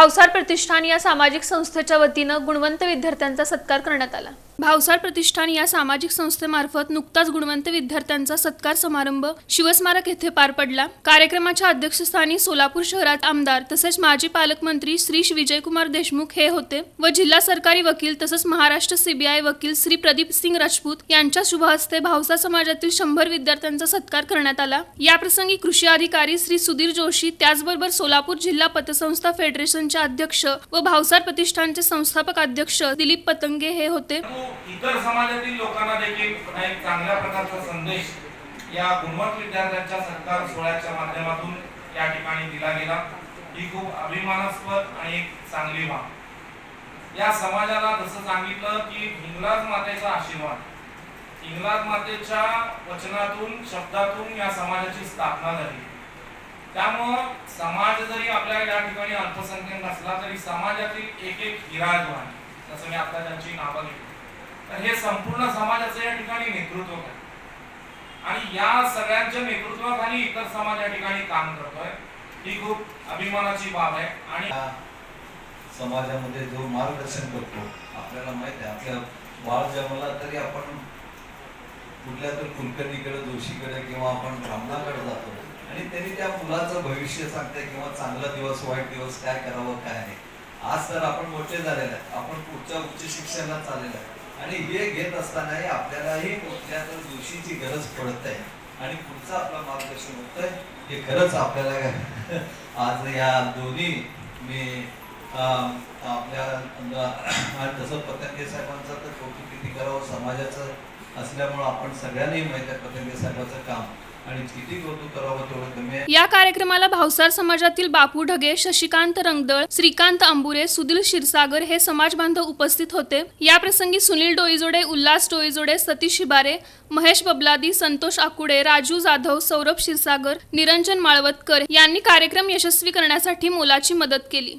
भावसार प्रतिष्ठान या सामाजिक संस्थेच्या वतीनं गुणवंत विद्यार्थ्यांचा सत्कार करण्यात आला. भावसार प्रतिष्ठान या सामाजिक संस्थेमार्फत नुकताच गुणवंत विद्यार्थ्यांचा सत्कार समारंभ शिवस्मारक येथे पार पडला. कार्यक्रमाच्या अध्यक्षस्थानी सोलापूर शहरात आमदार तसेच माजी पालकमंत्री श्री विजयकुमार देशमुख हे होते व जिल्हा सरकारी वकील तसंच महाराष्ट्र सीबीआय वकील श्री प्रदीप सिंग राजपूत यांच्या शुभहस्ते भावसार समाजातील शंभर विद्यार्थ्यांचा सत्कार करण्यात आला. याप्रसंगी कृषी अधिकारी श्री सुधीर जोशी त्याचबरोबर सोलापूर जिल्हा पतसंस्था फेडरेशन फेडरेशनचे अध्यक्ष व भावसार प्रतिष्ठानचे संस्थापक अध्यक्ष दिलीप पतंगे हे होते. हो, इतर समाजातील लोकांना देखील एक चांगल्या प्रकारचा संदेश या गुणवंत विद्यार्थ्यांच्या सत्कार सोहळ्याच्या माध्यमातून या ठिकाणी दिला गेला. ही खूप अभिमानास्पद आणि एक चांगली बाब. या समाजाला जसं सांगितलं की हिंगलाज मातेचा आशीर्वाद. हिंगलाज मातेच्या वचनातून शब्दातून या समाजाची स्थापना झाली. त्यामुळं समाज जरी आपल्या या ठिकाणी अल्पसंख्याक नसला तरी समाजातील एक एक हिरा जसं मी आता त्यांची नावं घेतली तर हे संपूर्ण समाजाचं या ठिकाणी नेतृत्व आहे आणि या सगळ्यांच्या नेतृत्वाखाली इतर समाज या ठिकाणी काम करतोय ही खूप अभिमानाची बाब आहे. आणि समाजामध्ये जो मार्गदर्शन करतो आपल्याला माहीत आहे आपल्या बाळ जन्मला तरी आपण कुठल्या तर कुलकर्णीकडे जोशीकडे किंवा आपण ब्राह्मणाकडे जातो. आणि त्यांनी त्या मुलाचं भविष्य सांगते किंवा चांगला दिवस वाईट दिवस काय करावं काय नाही. आज तर आपण मोठे झालेले आहेत. आपण पुढच्या उच्च शिक्षणात चाललेलं आहे आणि हे घेत असतानाही आपल्यालाही कुठल्या तर जोशीची गरज पडत आहे. आणि पुढचं आपलं मार्गदर्शन होतंय हे खरंच आपल्याला आज या दोन्ही मी आपल्या जसं पतंगे साहेबांचं तर कौतुक किती करावं समाजाचं असल्यामुळं आपण सगळ्यांनी माहिती आहे पतंगे साहेबाचं काम. या कार्यक्रमाला भावसार समाजातील बापू ढगे शशिकांत रंगदळ श्रीकांत अंबुरे सुधीर क्षीरसागर हे समाज बांधव उपस्थित होते. या प्रसंगी सुनील डोईजोडे उल्हास डोईजोडे सतीश शिबारे महेश बबलादी संतोष आकुडे राजू जाधव सौरभ क्षीरसागर निरंजन माळवतकर यांनी कार्यक्रम यशस्वी करण्यासाठी मोलाची मदत केली.